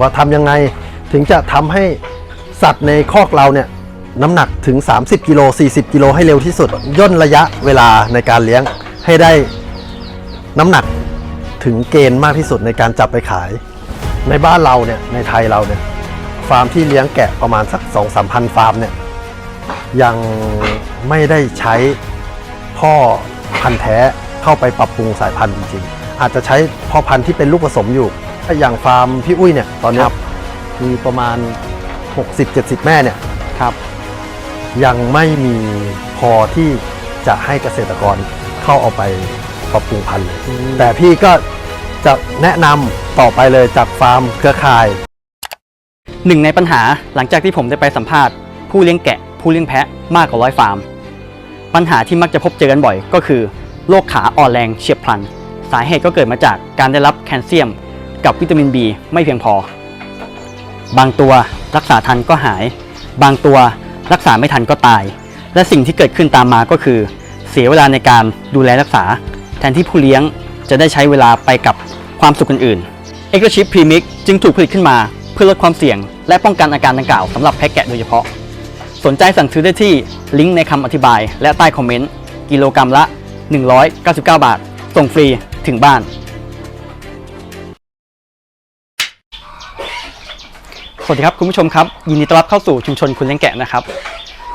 ว่าทำยังไงถึงจะทำให้สัตว์ในคอกเราเนี่ยน้ำหนักถึง 30กิโล40กิโลให้เร็วที่สุด ย่นระยะเวลาในการเลี้ยงให้ได้น้ำหนักถึงเกณฑ์มากที่สุดในการจับไปขาย ในบ้านเราเนี่ยในไทยเราเนี่ยฟาร์มที่เลี้ยงแกะประมาณสัก 2 3 พันฟาร์มเนี่ยยังไม่ได้ใช้พ่อพันธุ์แท้เข้าไปปรับปรุงสายพันธุ์จริงๆ อาจจะใช้พ่อพันธุ์ที่เป็นลูกผสมอยู่ อย่างฟาร์มพี่อุ้ยเนี่ยตอนเนี้ยมีประมาณ 60-70 แม่เนี่ยครับ ยังไม่มีพอที่จะให้เกษตรกรเข้าเอาไปปรับปรุงพันธุ์เลย แต่พี่ก็จะแนะนำต่อไปเลยจากฟาร์มเครือข่าย หนึ่งในปัญหาหลังจากที่ผมได้ไปสัมภาษณ์ ผู้เลี้ยงแกะ ผู้เลี้ยงแพะมากกว่าร้อยฟาร์ม ปัญหาที่มักจะพบเจอกันบ่อย ก็คือโรคขาอ่อนแรงเฉียบพลัน สาเหตุก็เกิดมาจากการได้รับแคลเซียม กับวิตามิน B ไม่เพียงพอ บางตัวรักษาทันก็หาย บางตัวรักษาไม่ทันก็ตาย และสิ่งที่เกิดขึ้นตามมาก็คือ เสียเวลาในการดูแลรักษา แทนที่ผู้เลี้ยงจะได้ใช้เวลาไปกับความสุขอื่นๆ e x t r a Chip Premix จึงถูกผลิตขึ้นมาเพื่อลดความเสี่ยง และป้องกันอาการดังกล่าวสำหรับแพะแกะโดยเฉพาะ สนใจสั่งซื้อได้ที่ลิงก์ในคำอธิบายและใต้คอมเมนต์กิโลกรัมละ 199 บาท ส่งฟรีถึงบ้าน สวัสดีครับคุณผู้ชมครับ ยินดีต้อนรับเข้าสู่ชุมชนคุณเลี้ยงแกะนะครับ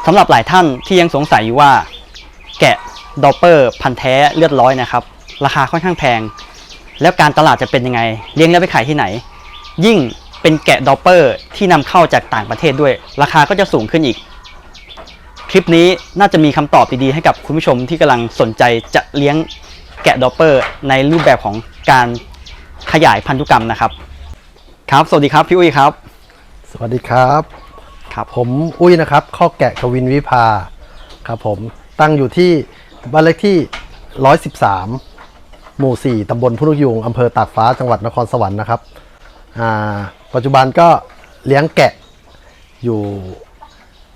สำหรับหลายท่านที่ยังสงสัยอยู่ว่า แกะดอปเปอร์ พันธุ์แท้เลือดร้อยนะครับ ราคาค่อนข้างแพง แล้วการตลาดจะเป็นยังไง เลี้ยงแล้วไปขายที่ไหน ยิ่งเป็นแกะดอปเปอร์ที่นำเข้าจากต่างประเทศด้วย ราคาก็จะสูงขึ้นอีก คลิปนี้น่าจะมีคำตอบดีๆให้กับคุณผู้ชมที่กำลังสนใจจะเลี้ยงแกะดอปเปอร์ ในรูปแบบของการขยายพันธุกรรมนะครับ ครับ สวัสดีครับพี่อุ้ยครับ สวัสดีครับครับผมอุ้ยนะครับข้อแกะกวินวิภาครับผมตั้งอยู่ที่บ้านเลขที่ 113 หมู่ 4 ตำบลพุทธยุงอำเภอตากฟ้าจังหวัดนครสวรรค์นะครับอ่าปัจจุบันก็เลี้ยงแกะอยู่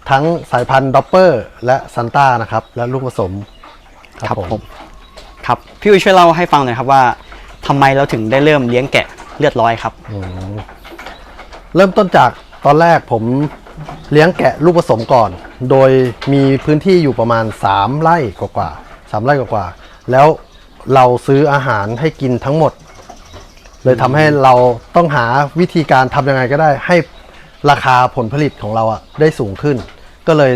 ทั้งสายพันธุ์ด็อปเปอร์และซันต้านะครับ และลูกผสมครับผมครับพี่อุ้ยช่วยเล่าให้ฟังหน่อยครับว่าทำไมเราถึงได้เริ่มเลี้ยงแกะเลือดร้อยครับ เริ่มต้นจาก ตอนแรกผมเลี้ยงแกะลูกผสมก่อน โดยมีพื้นที่อยู่ประมาณ 3 ไร่กว่าๆสามไร่กว่าๆแล้วเราซื้ออาหารให้กินทั้งหมด เลยทำให้เราต้องหาวิธีการทำยังไงก็ได้ ให้ราคาผลผลิตของเราอะได้สูงขึ้น ก็เลย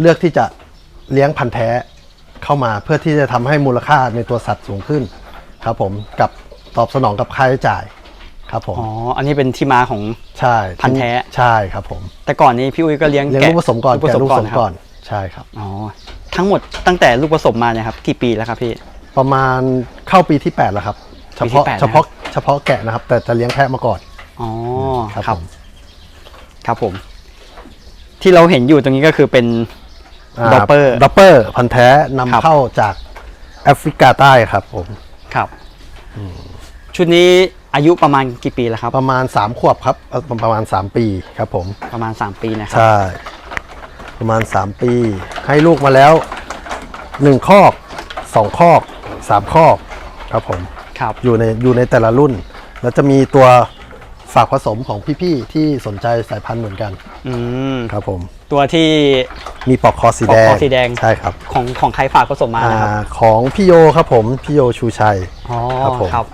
เลือกที่จะเลี้ยงพันธุ์แท้เข้ามาเพื่อที่จะทำให้มูลค่าในตัวสัตว์สูงขึ้น ครับผมกับตอบสนองกับค่าใช้จ่าย ครับผมอ๋ออันนี้เป็นที่มาของใช่พันธุ์แท้ใช่ครับผม แต่ก่อนนี้พี่อุ้ยก็เลี้ยงเลี้ยงแกะลูกผสมก่อนลูกผแกะสมลูกผก่อนสมนะครับก่อนใช่ครับอ๋อทั้งหมดตั้งแต่ลูกผสมมาเนี่ยครับกี่ปีแล้วครับพี่ ประมาณเข้าปีที่ 8 แล้วครับ เฉปีที่พาะแปดแล้วเฉพาะเฉพาะแกะนะครับ แต่จะเลี้ยงแพะมาก่อนอ๋อครับครับผมครับผม ที่เราเห็นอยู่ตรงนี้ก็คือเป็นดอปเปอร์ดอปเปอร์ พันธุ์แท้ครันำบเข้าจากแอฟริกาใต้ครับผมครับชุดนี้ อายุประมาณกี่ปีแล้วครับ ประมาณ 3 ขวบครับเอ่อประมาณ 3 ปีครับผม ประมาณ 3 ปีนะครับ ใช่ ประมาณ 3 ปี ให้ลูกมาแล้ว 1 คอก 2 คอก 3 คอกครับผม ครับ อยู่ในอยู่ในแต่ละรุ่น แล้วจะมีตัวฝากผสมของพี่ๆที่สนใจสายพันธุ์เหมือนกันอืม ครับผม ตัวที่ มีปลอกคอสีแดงปลอกคอสีแดง ใช่ครับของของใครฝากผสมมานะครับ อาของพี่โยครับผมพี่โยชูชัย อ๋อ ครับผม ครับ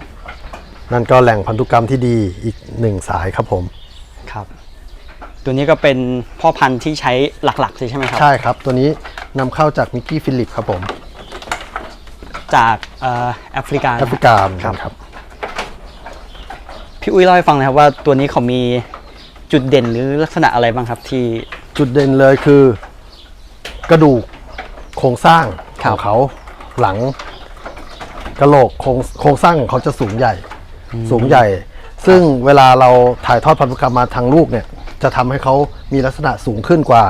นั่นก็แหล่งพันธุกรรมที่ดีอีกหนึ่งสายครับผมครับ ตัวนี้ก็เป็นพ่อพันธุ์ที่ใช้หลักๆใช่ไหมครับ ใช่ครับ ตัวนี้นำเข้าจากมิกกี้ฟิลิปครับผมจากเอ่อแอฟริกาแอฟริกาเหมือนกันครับ พี่อุ้ยเล่าให้ฟังหนะครับว่าตัวนี้เขามีจุดเด่นหรือลักษณะอะไรบ้างครับที่ จุดเด่นเลยคือกระดูกโครงสร้างคขรับองเขาหลังกระโหลกโครงโครงสร้างของเขาจะสูงใหญ่ สูงใหญ่ ซึ่งเวลาเราถ่ายทอดพันธุกรรมมาทางลูกเนี่ย จะทำให้เขามีลักษณะสูงขึ้นกว่า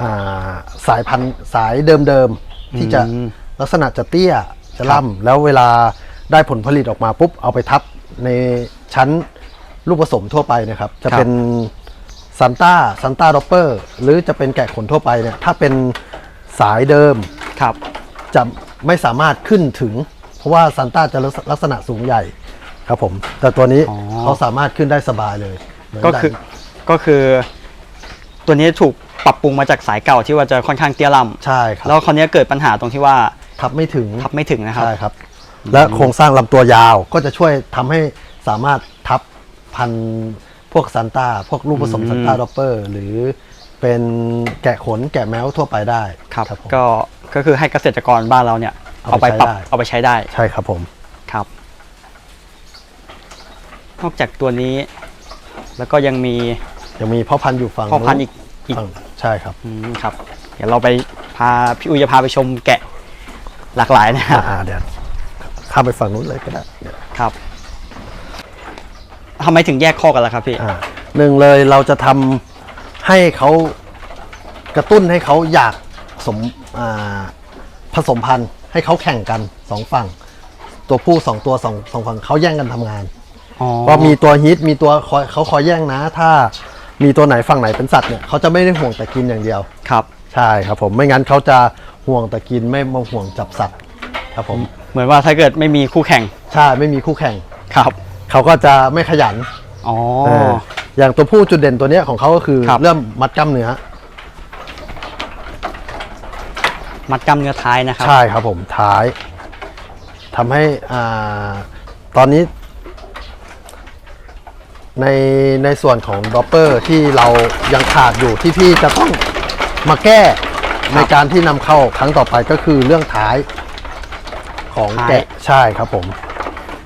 อ่าสายพันธุ์สายเดิมๆที่จะอืมลักษณะจะเตี้ยจะล่ำแล้วเวลาได้ผลผลิตออกมาปุ๊บเอาไปทับในชั้นลูกผสมทั่วไปเนะครับ จะเป็นซันต้าซันต้าด็อปเปอร์หรือจะเป็นแกะขนทั่วไปเนี่ยถ้าเป็นสายเดิม ครับ จะไม่สามารถขึ้นถึง เพราะว่าซันต้าจะลักษณะสูงใหญ่ ครับผมแต่ตัวนี้อ๋อ เขาสามารถขึ้นได้สบายเลยเหมืนก็คือก็คือ ตัวนี้ถูกปรับปรุงมาจากสายเก่าที่ว่าจะค่อนข้างเตี้ยล่ใช่ครัำบแล้วคราวนี้เกิดปัญหาตรงที่ว่าทับไม่ถึงทับไม่ถึงนะครับ ใช่ครับ และโครงสร้างลำตัวยาวก็จะช่วยทำให้สามารถทับพันธุ์พวกซันต้าพวกลูกผสมอืม ซันต้าดอปเปอร์ หรือเป็นแกะขนแกะแมวทั่วไปได้ครับผม ก็ก็คือให้เกษตรกรบ้านเราเนี่ยเอาเอาไปไปปรับใช้ได้ เอาไปใช้ได้ใช่ครับผม ครับ นอกจากตัวนี้ แล้วก็ยังมียังมีพ่อพันธุ์อยู่ฝั่งพ่อพันธุ์อีกอีกฝั่งใช่ครับอืมครับ เดี๋ยวเราไปพาพี่อุ้ยจะพาไปชมแกะหลากหลายนะฮะอ่าเดี๋ยวข้ามไปฝั่งนู้นเลยก็ได้เดี๋ยวครับทำไมถึงแยกข้อกันล่ะครับพี่ อ่าหนึ่งเลยเราจะทำให้เขากระตุ้นให้เขาอยากสมอ่าผสมพันธุ์ให้เขาแข่งกันสองฝั่ง ตัวผู้สองตัวสองสองฝั่งเขาแย่งกันทำงานอ๋อ ว่ามีตัวฮิตมีตัวคอยเขาคอยแย่งนะ ถ้ามีตัวไหนฝั่งไหนเป็นสัตว์เนี่ยเขาจะไม่ได้ห่วงแต่กินอย่างเดียวครับ ใช่ครับผมไม่งั้นเขาจะห่วงแต่กินไม่มาห่วงจับสัตว์ครับผมเหมือนว่าถ้าเกิดไม่มีคู่แข่งใช่ไม่มีคู่แข่งครับเขาก็จะไม่ขยันอ๋อเอออย่างตัวผู้จุดเด่นตัวเนี้ยของเขาก็คือครับเริ่มมัดกล้ามเนื้อมัดกล้ามเนื้อท้ายนะครับ ใช่ครับผมท้ายทำให้อ่าตอนนี้ ในในส่วนของดอปเปอร์ที่เรายังขาดอยู่ที่พี่จะต้องมาแก้ในการที่นำเข้าครั้งต่อไปก็คือเรื่องท้ายของท้าย แกะใช่ครับผม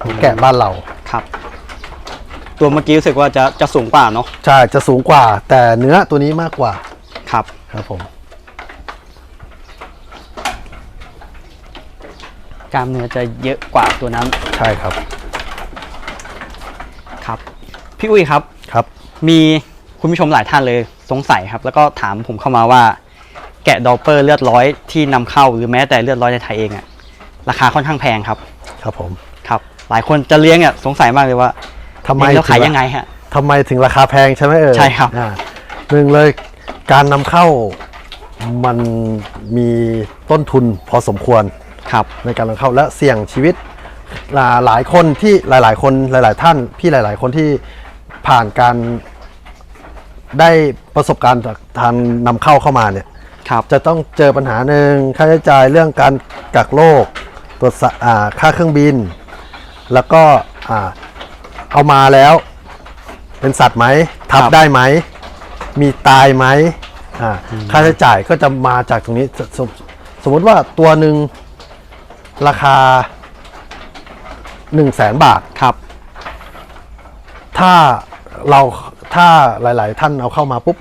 ของแกะบ้านเรา ครับ ตัวเมื่อกี้รู้สึกว่าจะจะสูงกว่าเนาะใช่จะสูงกว่า แต่เนื้อตัวนี้มากกว่าครับ ครับผม กล้ามเนื้อจะเยอะกว่าตัวนั้น ใช่ครับครับ พี่อุ้ยครับ ครับ มีคุณผู้ชมหลายท่านเลยสงสัยครับ แล้วก็ถามผมเข้ามาว่า แกะดอปเปอร์เลือดร้อยที่นำเข้าหรือแม้แต่เลือดร้อยในไทยเองอะราคาค่อนข้างแพงครับ ครับผมครับ หลายคนจะเลี้ยงอะสงสัยมากเลยว่าทำไมเลี้ยงแล้วขายถึยังไงฮะ ทำไมถึงราคาแพงใช่ไหมเอ่ยใช่ครับ อ่าหนึ่งเลยการนำเข้ามันมีต้นทุนพอสมควร ครับ ในการนำเข้าและเสี่ยงชีวิตหลาหลายคนที่หลาย ๆ คนหลาย ๆ ท่านพี่หลาย ๆ คนที่ ผ่านการได้ประสบการณ์จากทางนำเข้าเข้ามาเนี่ย ครับ จะต้องเจอปัญหาหนึ่งค่าใช้จ่ายเรื่องการกักโรคตรวจสะอ่าค่าเครื่องบิน แล้วก็อ่าเอามาแล้ว เป็นสัตว์ไหมทับครับ ได้ไหม มีตายไหมอ่าค่าใช้จ่ายก็จะมาจากตรงนี้สสมสมมติว่าตัวหนึ่งราคา1 0 0 0 0แสนบาท ครับ ถ้า เราถ้าหลาย ๆ ท่านเอาเข้ามาปุ๊บ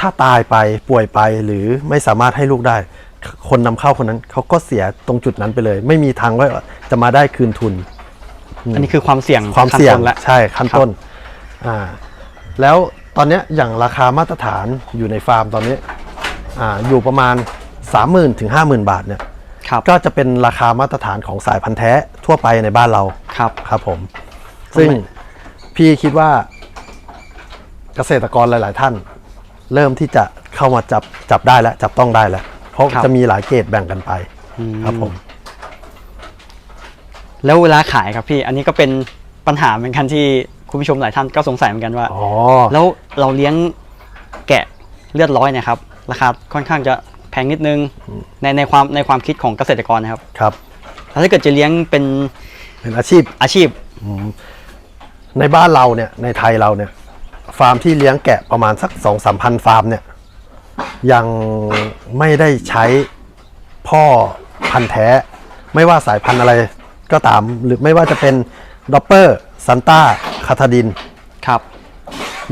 ถ้าตายไปป่วยไปหรือไม่สามารถให้ลูกได้ คนนำเข้าคนนั้นเขาก็เสียตรงจุดนั้นไปเลย ไม่มีทางว่าจะมาได้คืนทุน อันนี้คือความเสี่ยงความเสี่ยงขั้นต้นแล้วใช่ขั้นต้นอ่าแล้วตอนเนี้ยอย่างราคามาตรฐานอยู่ในฟาร์มตอนนี้อ่าอยู่ประมาณ 30,000ถึง50,000 บาทเนี่ยครับก็จะเป็นราคามาตรฐานของสายพันธุ์แท้ทั่วไปในบ้านเราครับครับผม ซึ่ง พี่คิดว่าเกษตรกรหลาย ๆ ท่าน เริ่มที่จะเข้ามาจับจับได้แล้ว จับต้องได้แล้ว เพราะครับ จะมีหลายเกรดแบ่งกันไปอืมครับผม แล้วเวลาขายครับพี่ อันนี้ก็เป็นปัญหาเหมือนกันที่คุณผู้ชมหลายท่านก็สงสัยเหมือนกันว่า อ๋อ แล้วเราเลี้ยงแกะเลือดร้อยเนะครับ ราคาค่อนข้างจะแพงนิดนึงในในความในความคิดของเกษตรกรนะครับครับ แล้วถ้าเกิดจะเลี้ยงเป็นเป็นอาชีพอาชีพ ในบ้านเราเนี่ยในไทยเราเนี่ย ฟาร์มที่เลี้ยงแกะประมาณสักสองสามพันฟาร์มเนี่ย ยังไม่ได้ใช้พ่อพันธุ์แท้ ไม่ว่าสายพันธุ์อะไรก็ตาม หรือไม่ว่าจะเป็นดอปเปอร์ซันต้าคาทาดินครับ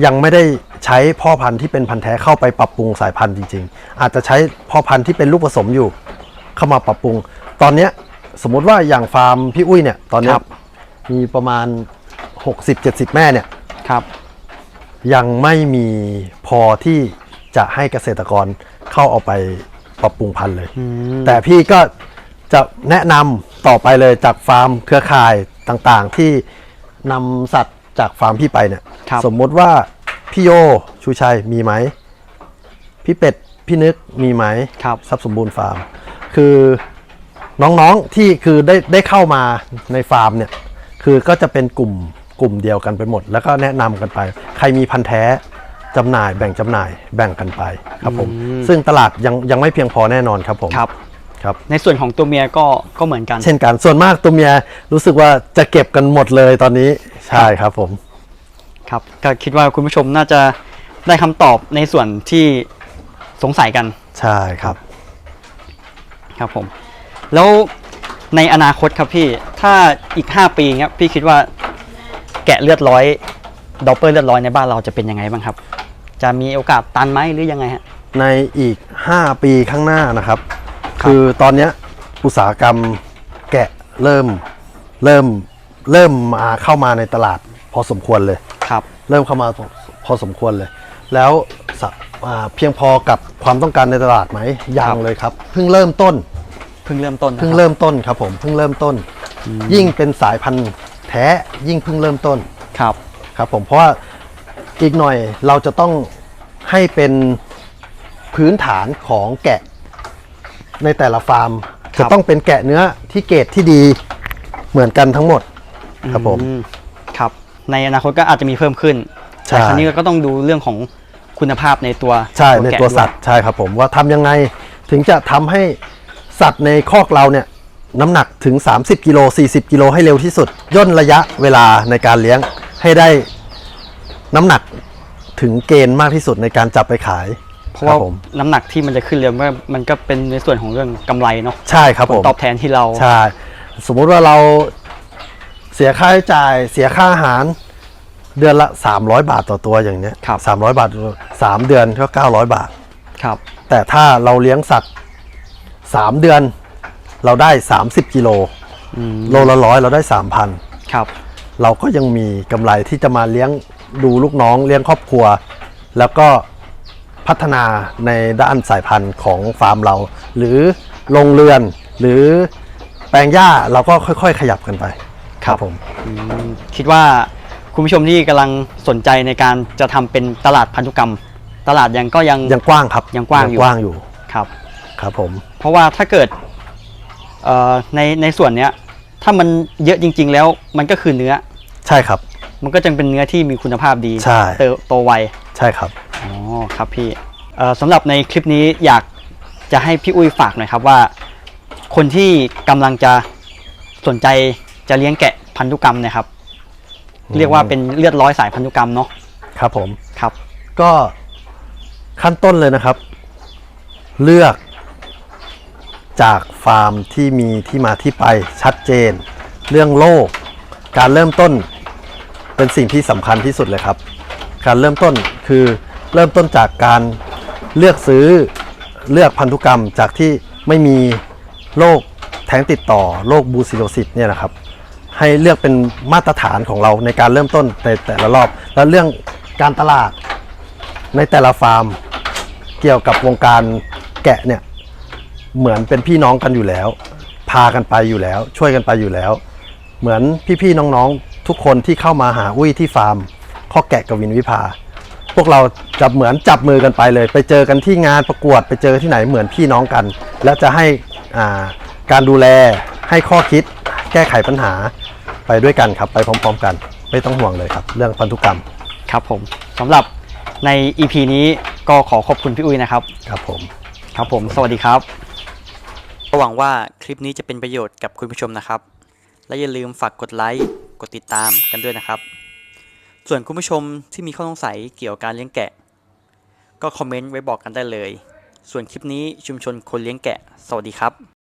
ยังไม่ได้ใช้พ่อพันธุ์ที่เป็นพันธุ์แท้เข้าไปปรับปรุงสายพันธุ์จริง ๆ อาจจะใช้พ่อพันธุ์ที่เป็นลูกผสมอยู่ เข้ามาปรับปรุง ตอนเนี้ยสมมุติว่าอย่างฟาร์มพี่อุ้ยเนี่ยตอนเนี้ยครับมีประมาณ 60-70 แม่เนี่ยครับยังไม่มีพอที่จะให้เกษตรกรเข้าเอาไปปรับปรุงพันธุ์เลย แต่พี่ก็จะแนะนำต่อไปเลยจากฟาร์มเครือข่ายต่างๆ ที่นำสัตว์จากฟาร์มพี่ไปเนี่ยครับสมมติว่าพี่โยชูชัยมีไหมพี่เป็ดพี่นึกมีไหมครับทรัพย์สมบูรณ์ฟาร์ม คือน้องๆที่คือได้ได้เข้ามาในฟาร์มเนี่ยคือก็จะเป็นกลุ่ม กลุ่มเดียวกันไปหมด แล้วก็แนะนำกันไป ใครมีพันธุ์แท้จำหน่ายแบ่งจำหน่ายแบ่งกันไปครับผม อืม ซึ่งตลาดยังยังไม่เพียงพอแน่นอนครับผมครับ ครับ ในส่วนของตัวเมียก็ก็เหมือนกัน เช่นกันส่วนมากตัวเมียรู้สึกว่าจะเก็บกันหมดเลยตอนนี้ใช่ครับผม ครับก็คิดว่าคุณผู้ชมน่าจะได้คำตอบในส่วนที่สงสัยกันใช่ครับ ครับผม แล้วในอนาคตครับพี่ถ้าอีก 5 ปีเงี้ยพี่คิดว่าแกะเลือดร้อยดอปเปอร์เลือดร้อยในบ้านเราจะเป็นยังไงบ้างครับ จะมีโอกาสตันไหมหรือยังไงฮะ ในอีก 5 ปีข้างหน้านะครับ ครับ คือตอนเนี้ยอุตสาหกรรมแกะเริ่มเริ่มเริ่มมาเข้ามาในตลาดพอสมควรเลย ครับเริ่มเข้ามาพอพอสมควรเลย แล้วสะอ่าเพียงพอกับความต้องการในตลาดไหมยังเลยครับ เพิ่งเริ่มต้น เพิ่งเริ่มต้นนะคเพิ่งรับเริ่มต้นครับผมเพิ่งเริ่มต้น ยิ่งเป็นสายพันธุ์ แท้ยิ่งเพิ่งเริ่มต้นครับครับผมเพราะว่าอีกหน่อยเราจะต้องให้เป็นพื้นฐานของแกะในแต่ละฟาร์มครับจะต้องเป็นแกะเนื้อที่เกรดที่ดีเหมือนกันทั้งหมดครับผมอืครับ ในอนาคตก็อาจจะมีเพิ่มขึ้นใช่แต่ครั้นี้ก็ต้องดูเรื่องของคุณภาพในตัวใช่ในแกะตัวด้ยสัตว์ใช่ครับผมว่าทำยังไงถึงจะทำให้สัตว์ในคอกเราเนี่ย น้ำหนักถึง 30 กิโล 40 กิโลให้เร็วที่สุด ย่นระยะเวลาในการเลี้ยงให้ได้น้ำหนักถึงเกณฑ์มากที่สุดในการจับไปขายเพราะว่าคบผมน้ำหนักที่มันจะขึ้นเร็วมันมันก็เป็นในส่วนของเรื่องกำไรเนาะใช่ครับผผลมตอบแทนที่เราใช่ สมมุติว่าเราเสียค่าใช้จ่าย เสียค่าอาหาร เดือนละ 300 บาทต่อตัวอย่างเนี้ยครับสามร้อยบาทสามเดือนก็900 บาท ครับ แต่ถ้าเราเลี้ยงสัตว์ 3 เดือน เราได้ 30กิโลอืมโลละร้อยเราได้3,000ครับ เราก็ยังมีกำไรที่จะมาเลี้ยงดูลูกน้องเลี้ยงครอบครัว แล้วก็พัฒนาในด้านสายพันธุ์ของฟาร์มเรา หรือโรงเรือนหรือแปลงหญ้าเราก็ค่อย ๆ ขยับกันไปครับผมอืมคิดว่าคุณผู้ชมที่กำลังสนใจในการจะทำเป็นตลาดพันธุกรรม ตลาดยังก็ยังยังกว้างครับยังกว้างอยู่กว้างอยู่ครับครับผม เพราะว่าถ้าเกิดเอ่อ ในในส่วนเนี้ยถ้ามันเยอะจริง ๆ แล้วมันก็คือเนื้อ ใช่ครับ มันก็จะเป็นเนื้อที่มีคุณภาพดีใช่ เติบโตไวใช่ครับ อ๋อครับพี่เอ่อสำหรับในคลิปนี้อยากจะให้พี่อุ้ยฝากหน่อยครับว่า คนที่กำลังจะสนใจจะเลี้ยงแกะพันธุกรรมเนะครับเรียกว่าเป็นเลือดร้อยสายพันธุกรรมเนาะครับผม ครับ ก็ขั้นต้นเลยนะครับ เลือก จากฟาร์มที่มีที่มาที่ไปชัดเจน เรื่องโลก การเริ่มต้นเป็นสิ่งที่สำคัญที่สุดเลยครับ การเริ่มต้นคือเริ่มต้นจากการเลือกซื้อเลือกพันธุกรรมจากที่ไม่มีโรคแท้งติดต่อโรคบูซิโลซิสเนี่ยนะครับ ให้เลือกเป็นมาตรฐานของเราในการเริ่มต้นในแต่ละรอบ แล้วเรื่องการตลาดในแต่ละฟาร์ม เกี่ยวกับวงการแกะเนี่ย เหมือนเป็นพี่น้องกันอยู่แล้ว พากันไปอยู่แล้ว ช่วยกันไปอยู่แล้ว เหมือนพี่ๆน้องๆทุกคนที่เข้ามาหาอุ้ยที่ฟาร์มข้อแกะกวินวิภา พวกเราจะเหมือนจับมือกันไปเลย ไปเจอกันที่งานประกวด ไปเจอที่ไหนเหมือนพี่น้องกัน และจะให้อ่าการดูแลให้ข้อคิด แก้ไขปัญหาไปด้วยกันครับ ไปพร้อม ๆ กัน ไม่ต้องห่วงเลยครับ เรื่องพันธุกรรมครับผมสำหรับใน EP นี้ก็ขอขอบคุณพี่อุ้ยนะครับ ครับผม ครับผม สวัสดีครับก็ หวังว่าคลิปนี้จะเป็นประโยชน์กับคุณผู้ชมนะครับ และอย่าลืมฝากกดไลค์กดติดตามกันด้วยนะครับ ส่วนคุณผู้ชมที่มีข้อสงสัยเกี่ยวกับการเลี้ยงแกะ ก็คอมเมนต์ไว้บอกกันได้เลย ส่วนคลิปนี้ชุมชนคนเลี้ยงแกะ สวัสดีครับ